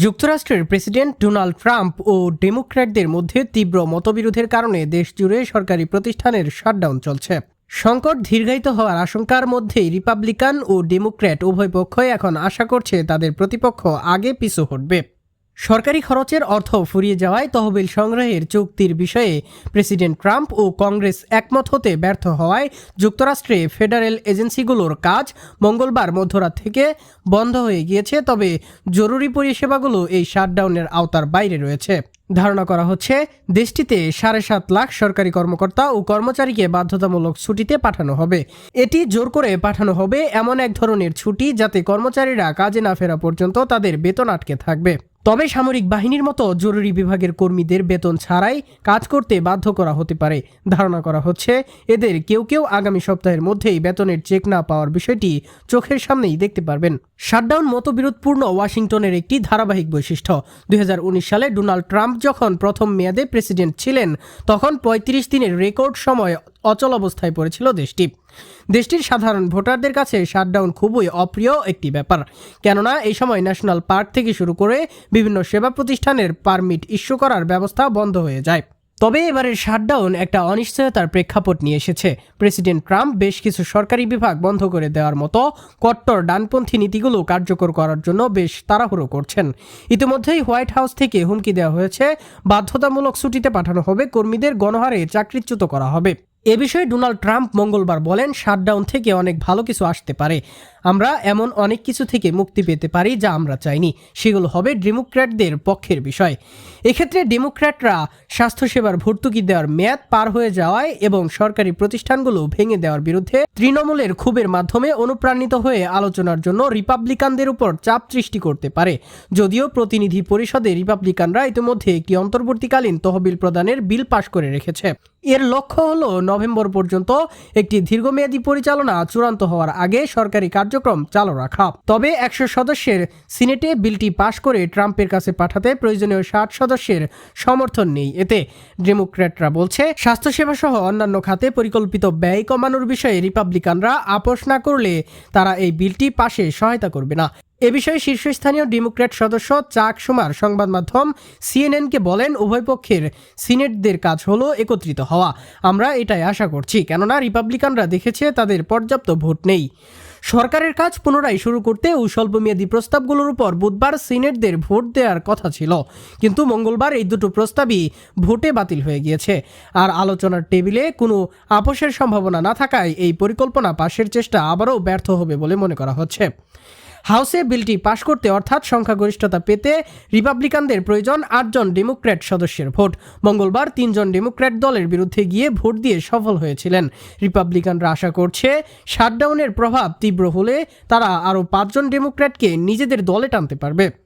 যুক্তরাষ্ট্রের president Donald Trump ও ডেমোক্র্যাটদের মধ্যে তীব্র মতবিরোধের কারণে দেশ জুড়ে সরকারি প্রতিষ্ঠানের শাটডাউন চলছে। সংকট দীর্ঘায়িত হওয়ার আশঙ্কার মধ্যেই রিপাবলিকান ও ডেমোক্র্যাট উভয় পক্ষই এখন আশা করছে তাদের প্রতিপক্ষ আগে পিছু হটবে। সরকারি খরচের অর্থ ফুরিয়ে যাওয়ায় তহবিল সংগ্রহের চুক্তির বিষয়ে প্রেসিডেন্ট ট্রাম্প ও কংগ্রেস একমত হতে ব্যর্থ হওয়ায় যুক্তরাষ্ট্রে ফেডারেল এজেন্সিগুলোর কাজ মঙ্গলবার মধ্যরাত থেকে বন্ধ হয়ে গিয়েছে, তবে জরুরি পরিষেবাগুলো এই শাটডাউনের আওতার বাইরে রয়েছে। ধারণা করা হচ্ছে, দেশটিতে সাড়ে সাত লাখ সরকারি কর্মকর্তা ও কর্মচারীকে বাধ্যতামূলক ছুটিতে পাঠানো হবে। এটি জোর করে পাঠানো হবে এমন এক ধরনের ছুটি যাতে কর্মচারীরা কাজে না ফেরা পর্যন্ত তাদের বেতন আটকে থাকবে। তবে সামরিক বাহিনীর মতো জরুরি বিভাগের কর্মীদের বেতন ছাড়াই কাজ করতে বাধ্য করা হতে পারে। ধারণা করা হচ্ছে, এদের কেউ কেউ আগামী সপ্তাহের মধ্যেই বেতনের চেক না পাওয়ার বিষয়টি চোখের সামনেই দেখতে পারবেন। শাটডাউন মতবিরোধপূর্ণ ওয়াশিংটনের একটি ধারাবাহিক বৈশিষ্ট্য। দুই সালে ডোনাল্ড ট্রাম্প যখন প্রথম মেয়াদে প্রেসিডেন্ট ছিলেন, তখন ৩৫ দিনের রেকর্ড সময় অচল অবস্থায় পড়েছিল দেশটি। দেশটির সাধারণ ভোটারদের কাছে শাটডাউন খুবই অপ্রিয় একটি ব্যাপার। কেননা, এই সময় ন্যাশনাল পার্ক থেকে শুরু করে বিভিন্ন সেবা প্রতিষ্ঠানের পারমিট ইস্যু করার ব্যবস্থা বন্ধ হয়ে যায়। তবে এবারের শাটডাউন একটা অনিশ্চয়তার প্রেক্ষাপট নিয়ে এসেছে। প্রেসিডেন্ট ট্রাম্প বেশ কিছু সরকারি বিভাগ বন্ধ করে দেওয়ার মতো কট্টর ডানপন্থী নীতিগুলো কার্যকর করার জন্য বেশ তাড়াহুড়ো করছেন। ইতিমধ্যেই হোয়াইট হাউস থেকে হুমকি দেওয়া হয়েছে। বাধ্যতামূলক ছুটিতে পাঠানো হবে। কর্মীদের গণহারে চাকরিচ্যুত করা হবে। এ বিষয়ে ডোনাল্ড ট্রাম্প মঙ্গলবার বলেন শাটডাউন থেকে অনেক ভালো কিছু আসতে পারে। আমরা এমন অনেক কিছু থেকে মুক্তি পেতে পারি যা আমরা চাইনি। সেগুলো হবে ডেমোক্র্যাটদের পক্ষের বিষয়। এক্ষেত্রে ডেমোক্র্যাটরা স্বাস্থ্যসেবার ভর্তুকি দেওয়ার মেয়াদ পার হয়ে যাওয়ায় এবং সরকারি প্রতিষ্ঠানগুলো ভেঙে দেওয়ার বিরুদ্ধে তৃণমূলের ক্ষোভের মাধ্যমে অনুপ্রাণিত হয়ে আলোচনার জন্য রিপাবলিকানদের উপর চাপ সৃষ্টি করতে পারে। যদিও প্রতিনিধি পরিষদে রিপাবলিকানরা ইতিমধ্যে একটি অন্তর্বর্তীকালীন তহবিল প্রদানের বিল পাশ করে রেখেছে। এর লক্ষ্য হলো নভেম্বর পর্যন্ত একটি দীর্ঘমেয়াদী পরিচালনা চূড়ান্ত হওয়ার আগে সরকারি কার্যক্রম চালু রাখা। তবে একশো সদস্যের সিনেটে বিলটি পাশ করে ট্রাম্পের কাছে পাঠাতে প্রয়োজনীয় ষাট সদস্যের সমর্থন নেই। এতে ডেমোক্র্যাটরা বলছে, স্বাস্থ্যসেবা সহ অন্যান্য খাতে পরিকল্পিত ব্যয় কমানোর বিষয়ে রিপাবলিকানরা আপোষ না করলে তারা এই বিলটি পাশে সহায়তা করবে না। এ বিষয়ে শীর্ষস্থানীয় ডেমোক্র্যাট সদস্য চাক সুমার সংবাদ মাধ্যম সিএনএনকে বলেন, উভয় পক্ষের সিনেটদের কাজ হলো একত্রিত হওয়া। আমরা এটাই আশা করছি, কেননা রিপাবলিকানরা দেখেছে তাদের পর্যাপ্ত ভোট নেই। সরকারের কাজ পুনরায় শুরু করতে ও স্বল্পমেয়াদী প্রস্তাবগুলোর উপর বুধবার সিনেটদের ভোট দেওয়ার কথা ছিল। কিন্তু মঙ্গলবার এই দুটো প্রস্তাবই ভোটে বাতিল হয়ে গিয়েছে। আর আলোচনার টেবিলে কোনো আপোষের সম্ভাবনা না থাকায় এই পরিকল্পনা পাশের চেষ্টা আবারও ব্যর্থ হবে বলে মনে করা হচ্ছে। হাউসে বিলটি পাশ করতে অর্থাৎ সংখ্যাগরিষ্ঠতা পেতে রিপাবলিকানদের প্রয়োজন আটজন ডেমোক্র্যাট সদস্যের ভোট। মঙ্গলবার তিনজন ডেমোক্র্যাট দলের বিরুদ্ধে গিয়ে ভোট দিয়ে সফল হয়েছিলেন। রিপাবলিকানরা আশা করছে, শাটডাউনের প্রভাব তীব্র হলে তারা আরও পাঁচজন ডেমোক্র্যাটকে নিজেদের দলে টানতে পারবে।